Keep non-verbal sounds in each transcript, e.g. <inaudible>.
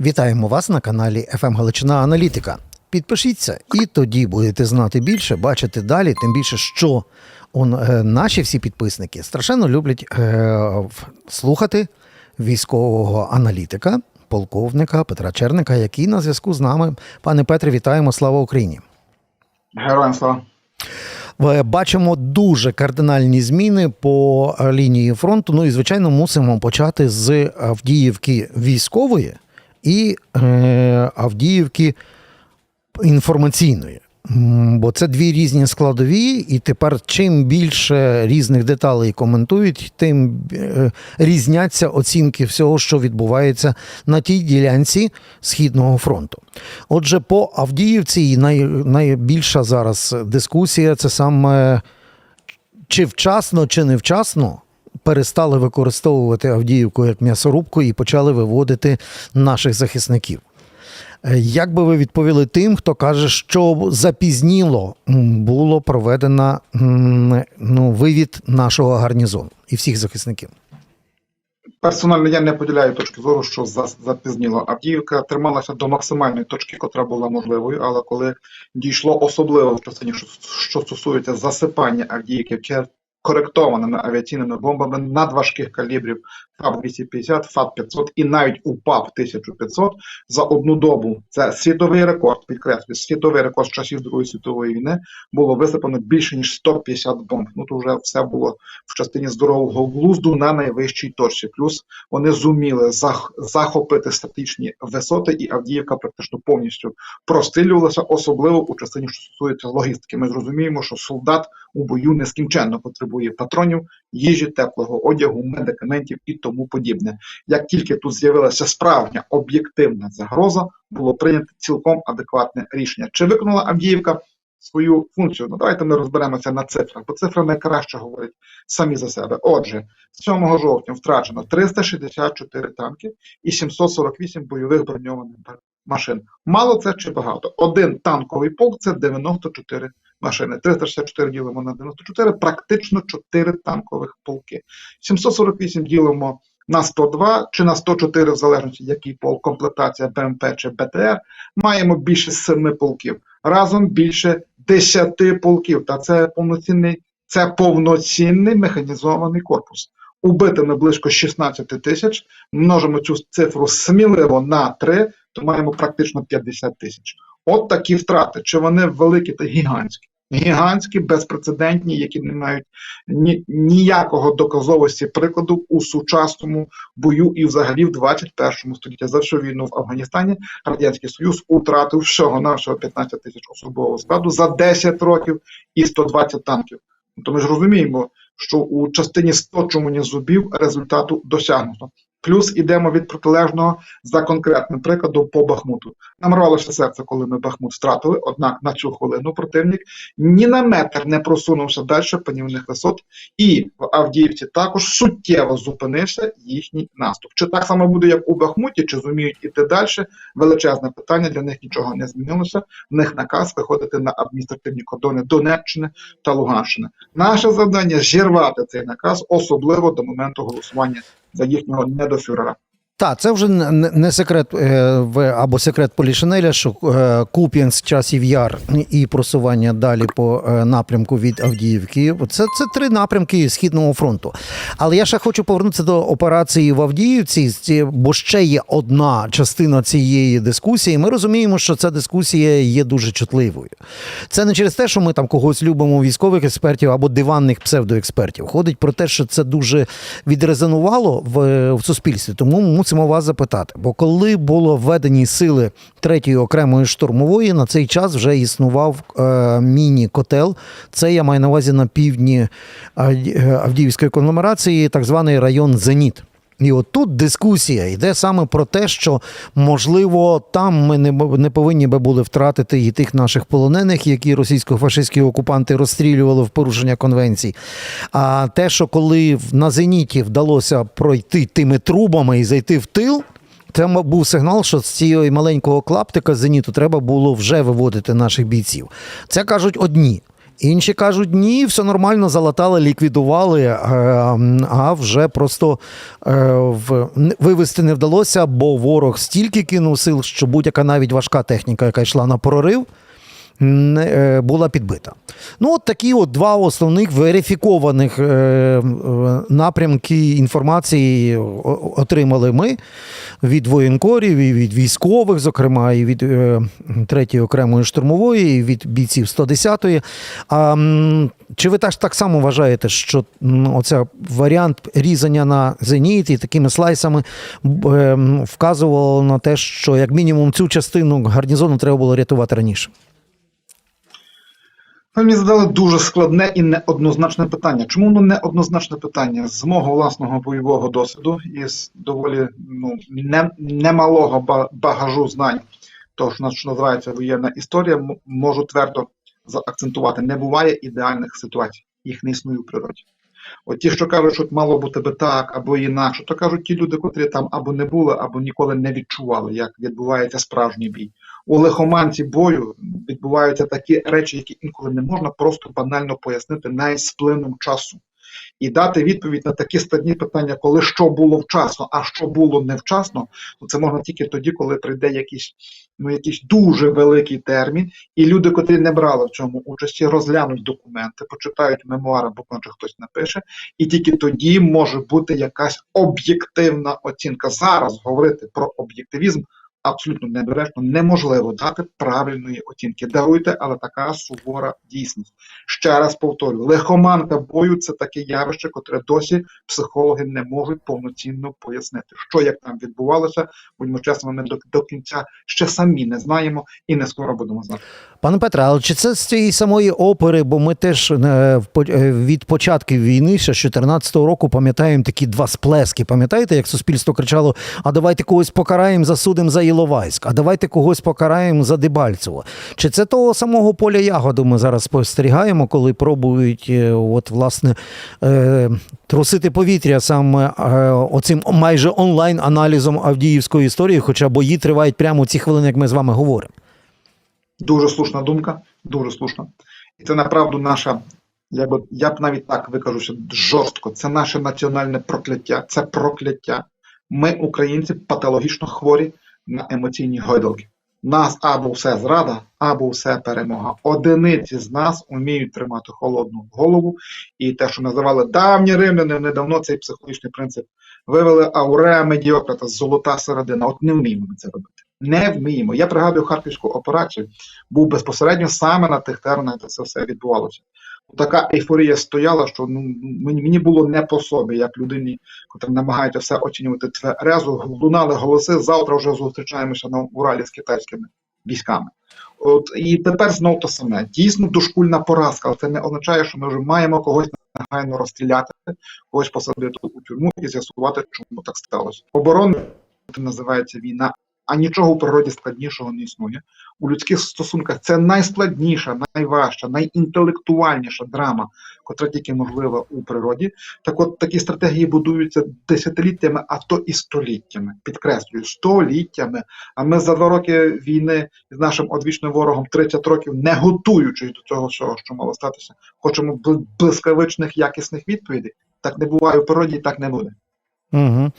Вітаємо вас на каналі FM Галичина Аналітика. Підпишіться, і тоді будете знати більше, бачити далі. Тим більше, що он, е, наші всі підписники страшенно люблять е, слухати військового аналітика, полковника Петра Черника, який на зв'язку з нами. Пане Петре, вітаємо! Слава Україні! Героям слава. Е, Бачимо дуже кардинальні зміни по е, лінії фронту. Ну і звичайно, мусимо почати з Авдіївки військової і е, Авдіївки інформаційної. Бо це дві різні складові, і тепер чим більше різних деталей коментують, тим е, різняться оцінки всього, що відбувається на тій ділянці Східного фронту. Отже, по Авдіївці най, найбільша зараз дискусія це саме чи вчасно, чи невчасно перестали використовувати Авдіївку як м'ясорубку і почали виводити наших захисників. Е, Як би ви відповіли тим, хто каже, що запізніло було проведено ну, вивід нашого гарнізону і всіх захисників? Персонально я не поділяю точки зору, що за- запізніло. Авдіївка трималася до максимальної точки, котра була можливою, але коли дійшло особливо в частині, що, стосується засипання Авдіївки коректованими авіаційними бомбами надважких калібрів ФАБ-250, ФАБ-500 і навіть УПАП 1500 за одну добу. Це світовий рекорд, підкреслюю, світовий рекорд з часів Другої світової війни було висипано більше ніж 150 бомб. Ну то вже все було в частині здорового глузду на найвищій точці. Плюс вони зуміли зах- захопити статичні висоти, і Авдіївка практично повністю прострілювалася, особливо у частині, що стосується логістики. Ми зрозуміємо, що солдат у бою нескінченно потребує патронів, їжі, теплого одягу, медикаментів і тому подібне. Як тільки тут з'явилася справжня об'єктивна загроза, було прийнято цілком адекватне рішення. Чи виконала Авдіївка свою функцію? Ну давайте ми розберемося на цифрах, бо цифри найкраще говорять самі за себе. Отже, 7 жовтня втрачено 364 танки і 748 бойових броньованих машин. Мало це чи багато? Один танковий полк це 94 машини. 364 ділимо на 94, практично 4 танкових полки. 748 ділимо на 102 чи на 104, в залежності який полк, комплектація БМП чи БТР, маємо більше 7 полків. Разом більше 10 полків. Та це повноцінний, це повноцінний механізований корпус. Убитими близько 16 тисяч, множимо цю цифру сміливо на 3, то маємо практично 50 тисяч. От такі втрати. Чи вони великі та гігантські? Гігантські, безпрецедентні, які не мають ні, ніякого доказовості прикладу у сучасному бою і взагалі в 21 столітті. За всю війну в Афганістані Радянський Союз втратив всього навсього 15 тисяч особового складу за 10 років і 120 танків. То ми ж розуміємо, що у частині 100 чому зубів результату досягнуто. Плюс ідемо від протилежного за конкретним прикладом по Бахмуту. Нам рвалося серце, коли ми Бахмут втратили, однак на цю хвилину противник ні на метр не просунувся далі панівних висот, і в Авдіївці також суттєво зупинився їхній наступ. Чи так само буде, як у Бахмуті, чи зуміють іти далі? Величезне питання, для них нічого не змінилося. В них наказ виходити на адміністративні кордони Донеччини та Луганщини. Наше завдання зірвати цей наказ, особливо до моменту голосування за їхнього недофюрера. Так, це вже не секрет е, або секрет Полішинеля, що е, Куп'янськ, часів яр і просування далі по е, напрямку від Авдіївки. Це, це три напрямки Східного фронту. Але я ще хочу повернутися до операції в Авдіївці, бо ще є одна частина цієї дискусії. Ми розуміємо, що ця дискусія є дуже чутливою. Це не через те, що ми там когось любимо військових експертів або диванних псевдоекспертів. Ходить про те, що це дуже відрезонувало в, в суспільстві. Тому мусимо вас запитати. Бо коли було введені сили третьої окремої штурмової, на цей час вже існував е, міні-котел. Це я маю на увазі на півдні е, Авдіївської конгломерації, так званий район Зеніт. І от тут дискусія йде саме про те, що можливо там ми не, не повинні би були втратити і тих наших полонених, які російсько-фашистські окупанти розстрілювали в порушення конвенцій. А те, що коли на зеніті вдалося пройти тими трубами і зайти в тил. Це був сигнал, що з цієї маленького клаптика зеніту треба було вже виводити наших бійців. Це кажуть одні. Інші кажуть, ні, все нормально, залатали, ліквідували, е, а вже просто е, вивести не вдалося, бо ворог стільки кинув сил, що будь-яка навіть важка техніка, яка йшла на прорив, була підбита. Ну, от такі от два основних верифікованих е, е, напрямки інформації отримали ми від воєнкорів, і від військових, зокрема, і від е, 3-ї окремої штурмової, і від бійців 110-ї. А, чи ви теж так само вважаєте, що оця варіант різання на зеніт і такими слайсами е, вказувало на те, що як мінімум цю частину гарнізону треба було рятувати раніше? Ви мені задали дуже складне і неоднозначне питання. Чому воно неоднозначне питання? З мого власного бойового досвіду і з доволі ну, немалого ба- багажу знань, того, що називається воєнна історія, можу твердо заакцентувати. Не буває ідеальних ситуацій, їх не існує в природі. От ті, що кажуть, що мало бути би так або інакше, то кажуть ті люди, котрі там або не були, або ніколи не відчували, як відбувається справжній бій. У лихоманці бою відбуваються такі речі, які інколи не можна просто банально пояснити навіть з часу. І дати відповідь на такі складні питання, коли що було вчасно, а що було невчасно, ну це можна тільки тоді, коли прийде якийсь, ну, якийсь дуже великий термін, і люди, котрі не брали в цьому участі, розглянуть документи, почитають мемуари, або може хтось напише, і тільки тоді може бути якась об'єктивна оцінка. Зараз говорити про об'єктивізм абсолютно небережно неможливо дати правильної оцінки. Даруйте, але така сувора дійсність. Ще раз повторюю, лихоманка бою це таке явище, котре досі психологи не можуть повноцінно пояснити, що як там відбувалося. Будьмо чесними, ми до, до кінця ще самі не знаємо і не скоро будемо знати. Пане Петре, але чи це з цієї самої опери? Бо ми теж е, е, від початків війни, ще з 2014 року, пам'ятаємо такі два сплески. Пам'ятаєте, як суспільство кричало: а давайте когось покараємо, засудимо за Іловайськ, а давайте когось покараємо за Дебальцево. Чи це того самого поля ягоду ми зараз спостерігаємо, коли пробують е, от, власне, е, трусити повітря саме е, оцим майже онлайн-аналізом Авдіївської історії, хоча бої тривають прямо ці хвилини, як ми з вами говоримо. Дуже слушна думка, дуже слушна. І це направду наша, я б, я б навіть так викажуся жорстко. Це наше національне прокляття, це прокляття. Ми, українці, патологічно хворі на емоційні гойдалки. Нас або все зрада, або все перемога. Одиниці з нас вміють тримати холодну голову, і те, що називали давні римляни, недавно цей психологічний принцип вивели ауреа медіократа, золота середина. От не вміємо ми це робити. Не вміємо. Я пригадую харківську операцію, був безпосередньо саме на тих теренах, де це все відбувалося. Така ейфорія стояла, що ну мені, було не по собі, як людині, котра намагається все оцінювати тверезо, лунали голоси. Завтра вже зустрічаємося на Уралі з китайськими військами. От і тепер знов то саме. Дійсно дошкульна поразка, але це не означає, що ми вже маємо когось негайно розстріляти, когось посадити у тюрму і з'ясувати, чому так сталося. Оборона називається війна. А нічого в природі складнішого не існує. У людських стосунках це найскладніша, найважча, найінтелектуальніша драма, котра тільки можлива у природі. Так от такі стратегії будуються десятиліттями, а то і століттями. Підкреслюю, століттями. А ми за два роки війни з нашим одвічним ворогом 30 років, не готуючись до цього всього, що мало статися, хочемо блискавичних якісних відповідей. Так не буває у природі, так не буде. Угу.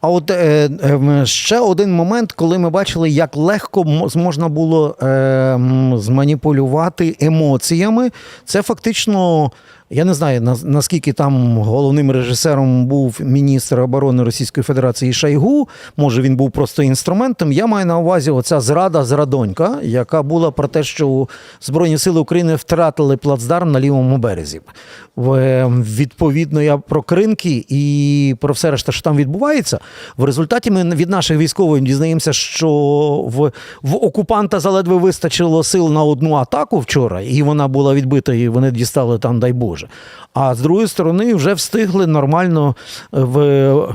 А от е, е, ще один момент, коли ми бачили, як легко можна було е, зманіпулювати емоціями, це фактично. Я не знаю, наскільки там головним режисером був міністр оборони Російської Федерації Шайгу. Може, він був просто інструментом. Я маю на увазі оця зрада зрадонька, яка була про те, що Збройні сили України втратили плацдарм на лівому березі. Відповідно, я про кринки і про все решта, що там відбувається. В результаті ми від наших військових дізнаємося, що в, в окупанта заледве вистачило сил на одну атаку вчора, і вона була відбита, і вони дістали там, дай Боже. А з другої сторони, вже встигли нормально е, в,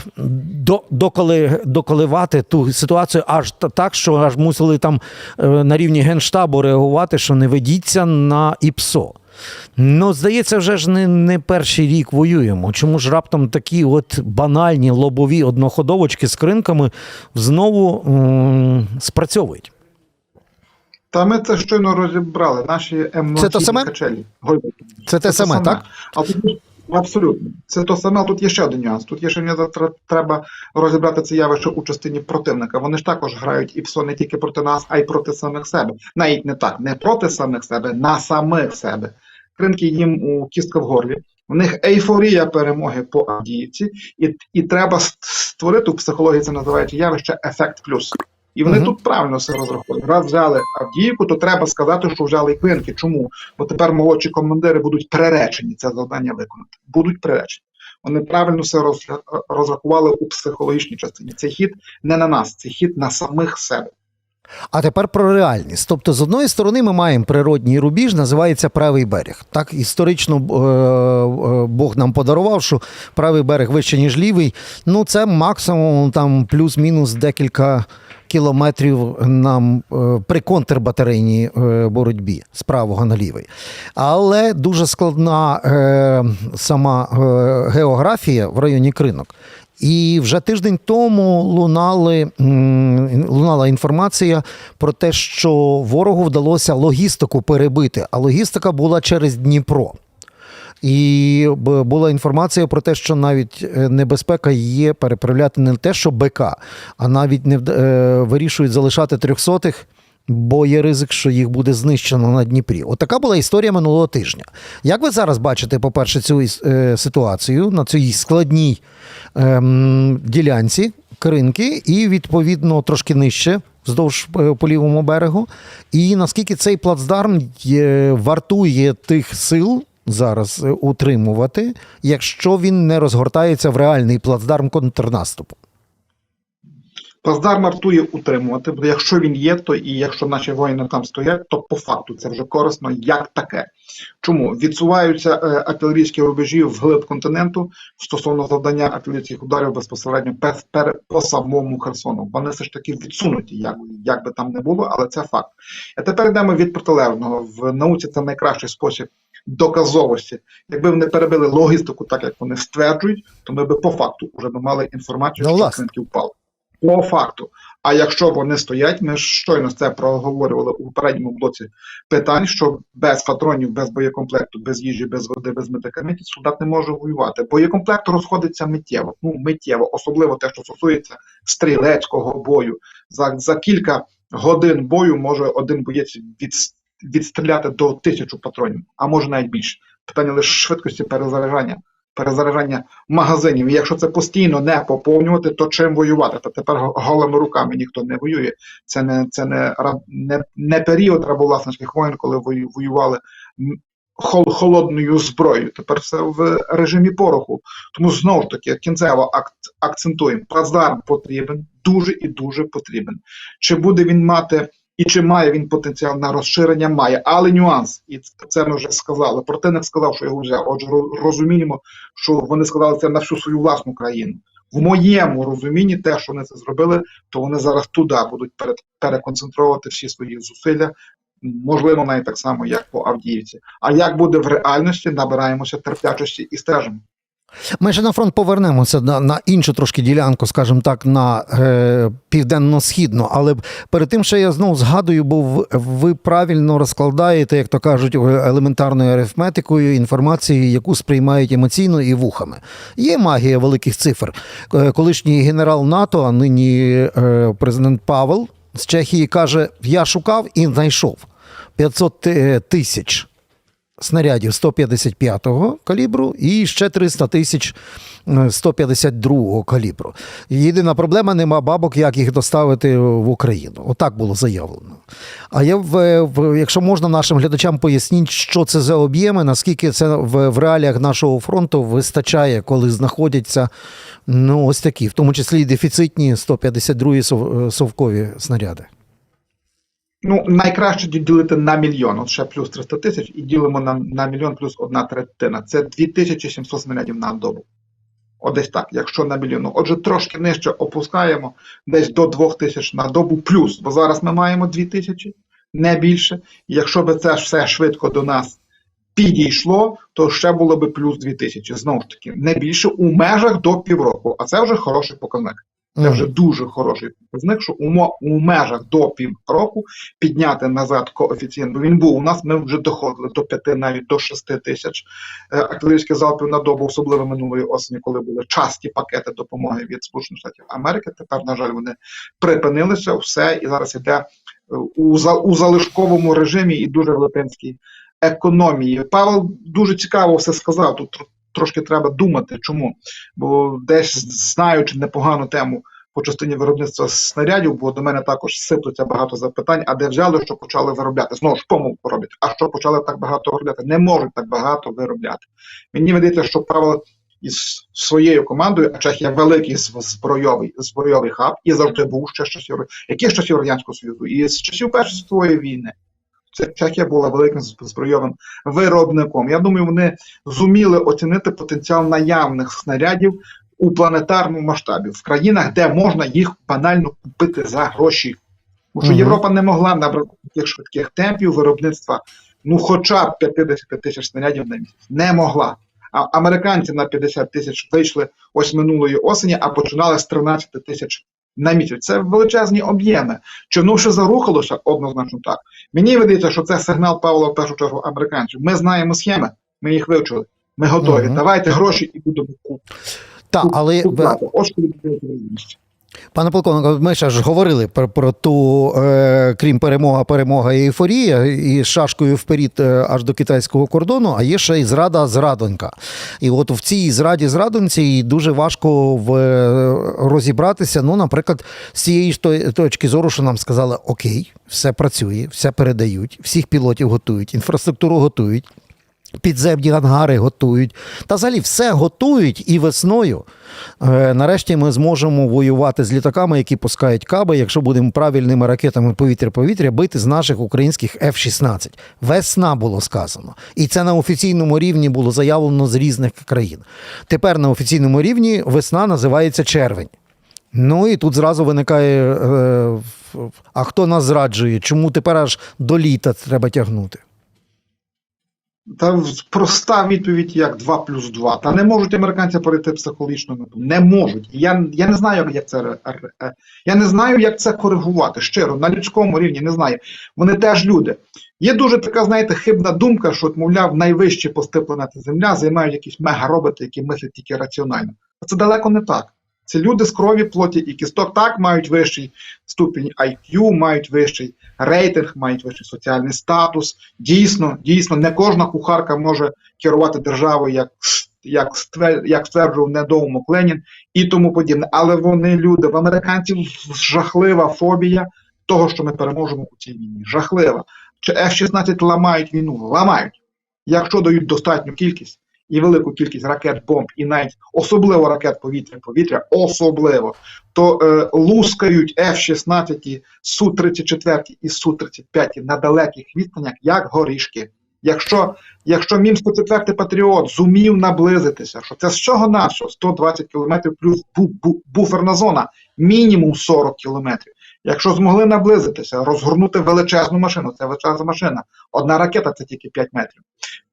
до, доколи, доколивати ту ситуацію аж так, що аж мусили там е, на рівні генштабу реагувати, що не ведіться на ІПСО. Ну, здається, вже ж не, не перший рік воюємо. Чому ж раптом такі от банальні лобові одноходовочки з кринками знову м, спрацьовують? Та ми це щойно розібрали. Наші емоційні Це те саме? качелі. Гойдалки. Це те саме, так? А тут абсолютно. Це то саме, а тут є ще один нюанс. Тут є ще нюанс, треба розібрати це явище у частині противника. Вони ж також грають і псо не тільки проти нас, а й проти самих себе. Навіть не так, не проти самих себе, на самих себе. Кринки їм у кістка в горлі. У них ейфорія перемоги по Авдіївці, і, і треба створити в психології це називається явище ефект плюс. І вони Мгм. тут правильно все розраховують. Раз взяли Авдіївку, то треба сказати, що взяли і Клинки. Чому? Бо тепер молодші командири будуть приречені це завдання виконати. Будуть приречені. Вони правильно все розрахували у психологічній частині. Цей хід не на нас, цей хід на самих себе. А тепер про реальність. Тобто, з одної сторони, ми маємо природній рубіж, називається правий берег. Так історично е, е, Бог нам подарував, що правий берег вище, ніж лівий. Ну, це максимум там плюс-мінус декілька кілометрів нам е, при контрбатарейній е, боротьбі з правого на лівий. Але дуже складна е, сама географія в районі кринок. І вже тиждень тому лунали, лунала інформація про те, що ворогу вдалося логістику перебити, а логістика була через Дніпро. І була інформація про те, що навіть е, небезпека є переправляти не те, що БК, а навіть не е, вирішують залишати трьохсотих, бо є ризик, що їх буде знищено на Дніпрі. Отака була історія минулого тижня. Як ви зараз бачите, по-перше, цю е, ситуацію на цій складній ем, ділянці Кринки і, відповідно, трошки нижче вздовж по лівому берегу. І наскільки цей плацдарм є, вартує тих сил зараз е, утримувати, якщо він не розгортається в реальний плацдарм контрнаступу? Плацдарм вартує утримувати, бо якщо він є, то і якщо наші воїни там стоять, то по факту це вже корисно як таке. Чому відсуваються е, артилерійські рубежі вглиб континенту стосовно завдання артилерійських ударів безпосередньо пер, пер, по самому Херсону? Вони все ж таки відсунуті, як, як би там не було, але це факт. А тепер йдемо від протилежного. В науці це найкращий спосіб доказовості. Якби вони перебили логістику, так як вони стверджують, то ми би по факту вже би мали інформацію, Ну, що власне. впали. По факту. А якщо вони стоять, ми щойно це проговорювали у попередньому блоці питань, що без патронів, без боєкомплекту, без їжі, без води, без медикаментів солдат не може воювати. Боєкомплект розходиться миттєво. Ну миттєво, особливо те, що стосується стрілецького бою. За, за кілька годин бою може один боєць від, відстріляти до тисячу патронів, а може навіть більше. Питання лише швидкості перезаряджання. Перезаряджання магазинів. І якщо це постійно не поповнювати, то чим воювати? Та тепер голими руками ніхто не воює. Це не це не, не, не період рабовласницьких воїн, коли вою- воювали холодною зброєю. Тепер все в режимі пороху. Тому знову ж таки кінцево акт, акцентуємо. Плацдарм потрібен, дуже і дуже потрібен. Чи буде він мати і чи має він потенціал на розширення? Має, але нюанс, і це ми вже сказали. Противник сказав, що його взяв. Отже, розуміємо, що вони сказали це на всю свою власну країну. В моєму розумінні, те, що вони це зробили, то вони зараз туди будуть перед, переконцентровувати всі свої зусилля, можливо, навіть так само, як по Авдіївці. А як буде в реальності, набираємося терплячості і стежимо. Ми ще на фронт повернемося на, на іншу трошки ділянку, скажімо так, на е, південно-східну. Але перед тим, що я знову згадую, бо ви правильно розкладаєте, як то кажуть, елементарною арифметикою інформацію, яку сприймають емоційно і вухами. Є магія великих цифр. Е, Колишній генерал НАТО, а нині е, президент Павел з Чехії каже: Я шукав і знайшов 500 тисяч снарядів 155-го калібру і ще 300 тисяч е, 152-го калібру. Єдина проблема нема бабок, як їх доставити в Україну. Отак було заявлено. А я в, якщо можна нашим глядачам поясніть, що це за об'єми, наскільки це в, реаліях нашого фронту вистачає, коли знаходяться ну ось такі, в тому числі і дефіцитні 152-ї сов- е, совкові снаряди. Ну, найкраще ділити на мільйон, от ще плюс 300 тисяч, і ділимо на, на мільйон плюс одна третина. Це 2700 снарядів на добу. От десь так, якщо на мільйон. Отже, трошки нижче опускаємо, десь до 2000 на добу плюс, бо зараз ми маємо 2000, не більше. І якщо би це все швидко до нас підійшло, то ще було би плюс 2000. Знову ж таки, не більше у межах до півроку, а це вже хороший показник. Це вже дуже хороший показник, що у, у межах до півроку підняти назад коефіцієнт. Бо він був у нас, ми вже доходили до 5, навіть до 6 тисяч е, артилерійських залпів на добу, особливо минулої осені, коли були часті пакети допомоги від Сполучених Штатів Америки. Тепер, на жаль, вони припинилися все, і зараз іде е, у, за- у залишковому режимі і дуже велетенській економії. Павел дуже цікаво все сказав. Тут трошки треба думати, чому. Бо десь знаючи непогану тему по частині виробництва снарядів, бо до мене також сиплеться багато запитань, а де взяли, що почали виробляти. Знову ж помилку роблять. А що почали так багато виробляти? Не можуть так багато виробляти. Мені видається, що Павел із своєю командою, а Чехія великий збройовий збройовий хаб і завжди був ще з часів яких часів Радянського Союзу, і з часів Першої світової війни. Чехія була великим збройовим виробником. Я думаю, вони зуміли оцінити потенціал наявних снарядів у планетарному масштабі в країнах, де можна їх банально купити за гроші. Тому що. Європа не могла набрати таких швидких темпів виробництва, ну хоча б 50 тисяч снарядів на місяць. Не могла. А американці на 50 тисяч вийшли ось минулої осені, а починали з 13 тисяч на місяць. Це величезні об'єми. Чи ну ще зарухалося? Однозначно так. Мені видається, що це сигнал Павла в першу чергу американців. Ми знаємо схеми, ми їх вивчили. Ми готові. Угу. Давайте гроші і будемо купувати. Так, але Ось що реальність. Пане полковнику, ми ще ж говорили про, про ту, е, крім перемога, перемога і ейфорія, і шашкою вперед е, аж до китайського кордону, а є ще й зрада зрадонька. І от в цій зраді зрадоньці дуже важко в, е, розібратися. Ну, наприклад, з цієї точки зору, що нам сказали, окей, все працює, все передають, всіх пілотів готують, інфраструктуру готують. Підземні ангари готують. Та взагалі все готують і весною. Е, нарешті ми зможемо воювати з літаками, які пускають каби, якщо будемо правильними ракетами повітря-повітря бити з наших українських F-16. Весна було сказано. І це на офіційному рівні було заявлено з різних країн. Тепер на офіційному рівні весна називається червень. Ну і тут зразу виникає: е, а хто нас зраджує? Чому тепер аж до літа треба тягнути? Та проста відповідь як 2 плюс 2. Та не можуть американці перейти психологічно на ту. Не можуть. Я, я не знаю, як це е, я не знаю, як це коригувати. Щиро, на людському рівні не знаю. Вони теж люди. Є дуже така, знаєте, хибна думка, що, мовляв, найвищі пости планети Земля займають якісь мегароботи, які мислять тільки раціонально. А це далеко не так. Це люди з крові, плоті і кісток так мають вищий ступінь IQ, мають вищий рейтинг, мають вищий соціальний статус. Дійсно, дійсно, не кожна кухарка може керувати державою, як, як, як стверджував недоумок Ленін і тому подібне. Але вони люди. В американців жахлива фобія того, що ми переможемо у цій війні. Жахлива. Чи F-16 ламають війну? Ламають. Якщо дають достатню кількість і велику кількість ракет, бомб, і навіть особливо ракет повітря-повітря, особливо, то е, лускають F-16, Су-34 і Су-35 на далеких відстанях, як горішки. Якщо, якщо Мін-104 Патріот зумів наблизитися, що це з чого нашого 120 кілометрів плюс бу- бу- буферна зона, мінімум 40 кілометрів. Якщо змогли наблизитися, розгорнути величезну машину, це величезна машина. Одна ракета це тільки 5 метрів.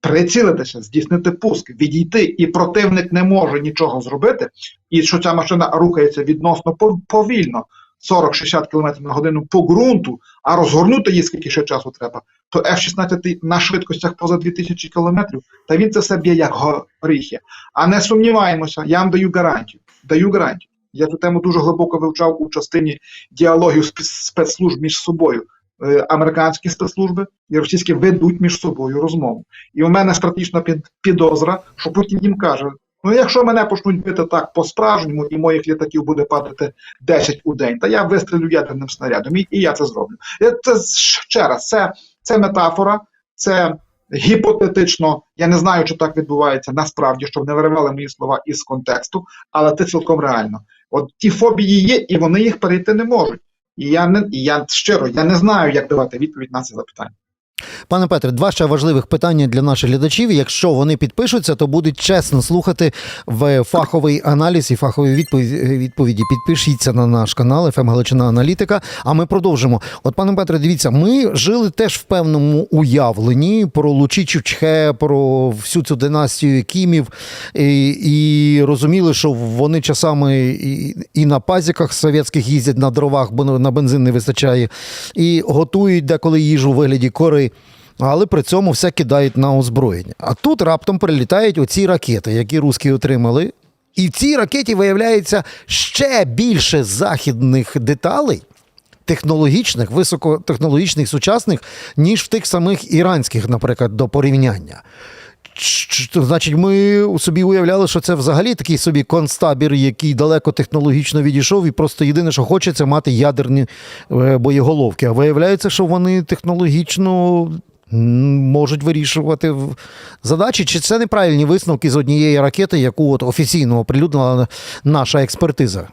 Прицілитися, здійснити пуск, відійти, і противник не може нічого зробити. І що ця машина рухається відносно повільно, 40-60 км на годину по ґрунту, а розгорнути її скільки ще часу треба, то F-16 на швидкостях поза 2000 км, та він це все б'є як горіхи. А не сумніваємося, я вам даю гарантію. Даю гарантію. Я цю тему дуже глибоко вивчав у частині діалогів спецслужб між собою. Е, Американські спецслужби і російські ведуть між собою розмову. І у мене стратегічна під- підозра, що Путін їм каже: ну якщо мене почнуть бити так по-справжньому, і моїх літаків буде падати 10 у день, та я вистрілю ядерним снарядом, і, і я це зроблю. Це ще раз, це, це метафора, це гіпотетично. Я не знаю, чи так відбувається насправді, щоб не виривали мої слова із контексту, але це цілком реально. От ті фобії є, і вони їх перейти не можуть. І я не я щиро я не знаю, як давати відповідь на це запитання. Пане Петре, два ще важливих питання для наших глядачів. Якщо вони підпишуться, то будуть чесно слухати в фаховий аналіз і фахові відповіді. Підпишіться на наш канал «ФМ Галичина Аналітика. А ми продовжимо. От, пане Петре, дивіться, ми жили теж в певному уявленні про Лучі Чучхе, про всю цю династію Кімів, і, і розуміли, що вони часами і, і на пазіках совєтських їздять на дровах, бо на бензин не вистачає, і готують деколи їжу у вигляді кори. Але при цьому все кидають на озброєння. А тут раптом прилітають оці ракети, які русські отримали. І в цій ракеті виявляється ще більше західних деталей, технологічних, високотехнологічних, сучасних, ніж в тих самих іранських, наприклад, до порівняння. Значить, ми собі уявляли, що це взагалі такий собі концтабір, який далеко технологічно відійшов, і просто єдине, що хоче, це мати ядерні е, боєголовки. А виявляється, що вони технологічно можуть вирішувати задачі. Чи це неправильні висновки з однієї ракети, яку от офіційно оприлюднила наша експертиза?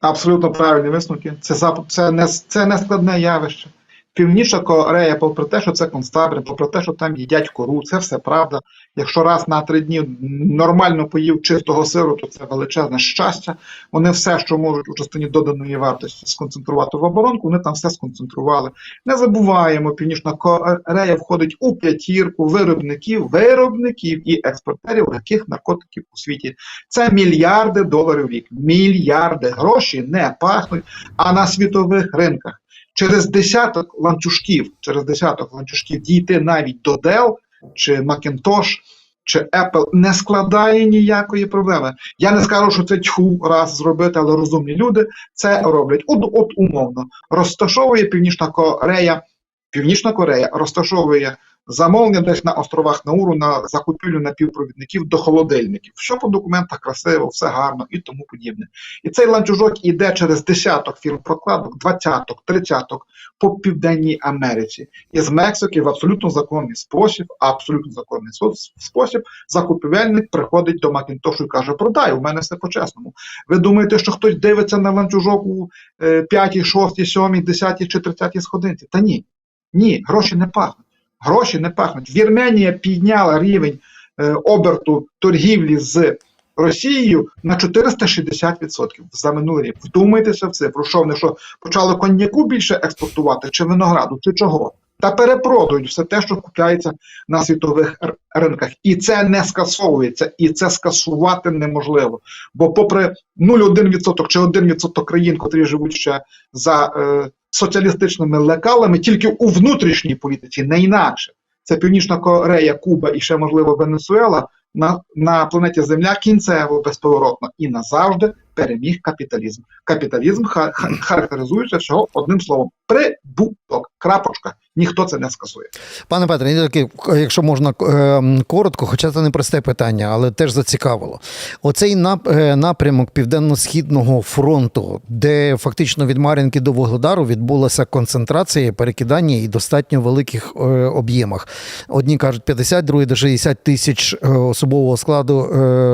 Абсолютно правильні висновки. Це це не це не складне явище. Північна Корея, попри те, що це концтабір, попри те, що там їдять кору, це все правда. Якщо раз на три дні нормально поїв чистого сиру, то це величезне щастя. Вони все, що можуть у частині доданої вартості сконцентрувати в оборонку, вони там все сконцентрували. Не забуваємо, Північна Корея входить у п'ятірку виробників, виробників і експортерів легких наркотиків у світі. Це мільярди доларів в рік. Мільярди гроші не пахнуть, а на світових ринках. Через десяток ланцюжків, через десяток ланцюжків дійти навіть до Dell чи Macintosh чи Apple не складає ніякої проблеми. Я не скажу, що це тьху раз зробити, але розумні люди це роблять. От, от умовно розташовує Північна Корея. Північна Корея розташовує замовлення десь на островах Науру на закупівлю напівпровідників до холодильників. Що по документах красиво, все гарно і тому подібне. І цей ланцюжок іде через десяток фірм прокладок, двадцяток, тридцяток по Південній Америці. І з Мексики в абсолютно законний спосіб, абсолютно законний спосіб, закупівельник приходить до Макінтошу і каже: продай, у мене все по-чесному. Ви думаєте, що хтось дивиться на ланцюжок у е, 5, 6, 7, 10 чи 30 сходинці? Та ні. Ні, гроші не пахнуть. Гроші не пахнуть. Вірменія підняла рівень е, оберту торгівлі з Росією на 460% за минулий рік. Вдумайтеся в цифру. Що вони що почали коньяку більше експортувати, чи винограду, чи чого? Та перепродають все те, що купляється на світових ринках. І це не скасовується, і це скасувати неможливо. Бо, попри 0,1% чи 1% країн, котрі живуть ще за е, соціалістичними лекалами, тільки у внутрішній політиці, не інакше. Це Північна Корея, Куба і ще, можливо, Венесуела на, на планеті Земля кінцево безповоротно і назавжди переміг капіталізм. Капіталізм ха- ха- характеризується всього одним словом: прибуток. Крапочка. Ніхто це не скасує. Пане Петре, якщо можна е, коротко, хоча це не просте питання, але теж зацікавило. Оцей е, напрямок Південно-Східного фронту, де фактично від Мар'їнки до Вугледару відбулася концентрація, перекидання і достатньо великих е, об'ємах. Одні кажуть 50, другі до 60 тисяч особового складу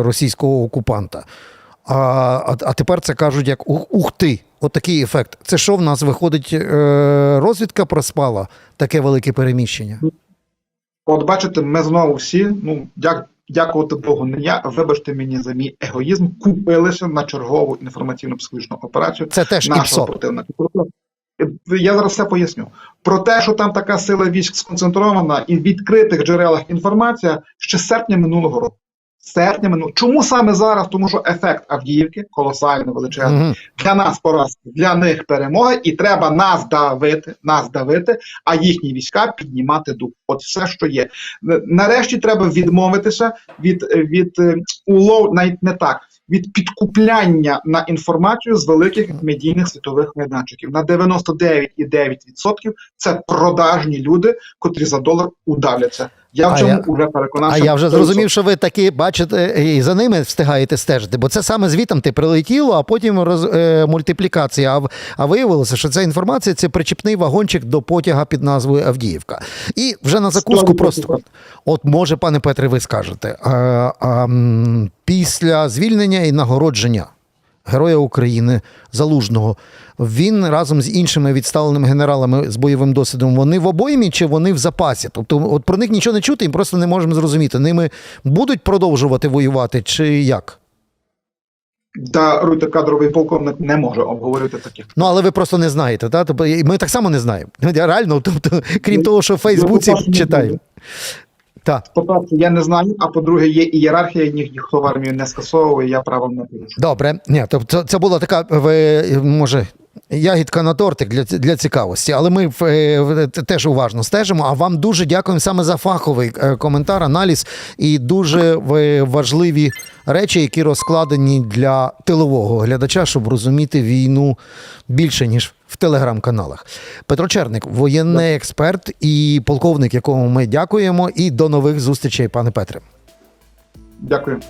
російського окупанта. А, а, а тепер це кажуть як ух, ух ти, отакий ефект. Це що в нас виходить? Е, розвідка проспала таке велике переміщення. От бачите, ми знову всі, ну дяк, дякувати Богу, не я, вибачте мені за мій егоїзм, купилися на чергову інформаційну психологічну операцію Це теж нашого противника. Я зараз все поясню. Про те, що там така сила військ сконцентрована і в відкритих джерелах інформація ще з серпня минулого року. Серпня минулого. Чому саме зараз? Тому що ефект Авдіївки колосально величезний. Мгм. Для нас поразка, для них перемога, і треба нас давити, нас давити, а їхні війська піднімати дух. От все, що є. Нарешті треба відмовитися від, від е, улов, навіть не так. Від підкупляння на інформацію з великих медійних світових майданчиків на 99,9% це продажні люди, котрі за долар удавляться. Я в я- вже переконався. А я вже зрозумів, що ви таки бачите і за ними встигаєте стежити, бо це саме звітом ти прилетіло, а потім роз, е, мультиплікація. А, а виявилося, що ця інформація це причіпний вагончик до потяга під назвою Авдіївка. І вже на закуску 100%. просто. От може, пане Петре, ви скажете, а, а, після звільнення і нагородження Героя України Залужного. Він разом з іншими відставленими генералами з бойовим досвідом. Вони в обоймі чи вони в запасі? Тобто, от про них нічого не чути, і просто не можемо зрозуміти. Ними будуть продовжувати воювати, чи як? Даруйте кадровий полковник не може обговорити таких. Ну, але ви просто не знаєте, та? Тобто, ми так само не знаємо. <laughs> Реально, тобто, крім того, що в Фейсбуці читаємо. Так. По-перше, я не знаю, а по-друге, є ієрархія, ні- ніхто в армію не скасовує, я правом не порушую. Добре, ні, тобто це була така, ви, може, ягідка на тортик для, для цікавості, але ми е, теж уважно стежимо. А вам дуже дякуємо саме за фаховий е, коментар, аналіз і дуже е, важливі речі, які розкладені для тилового глядача, щоб розуміти війну більше, ніж в телеграм-каналах. Петро Черник, воєнний експерт і полковник, якому ми дякуємо. І до нових зустрічей, пане Петре. Дякую.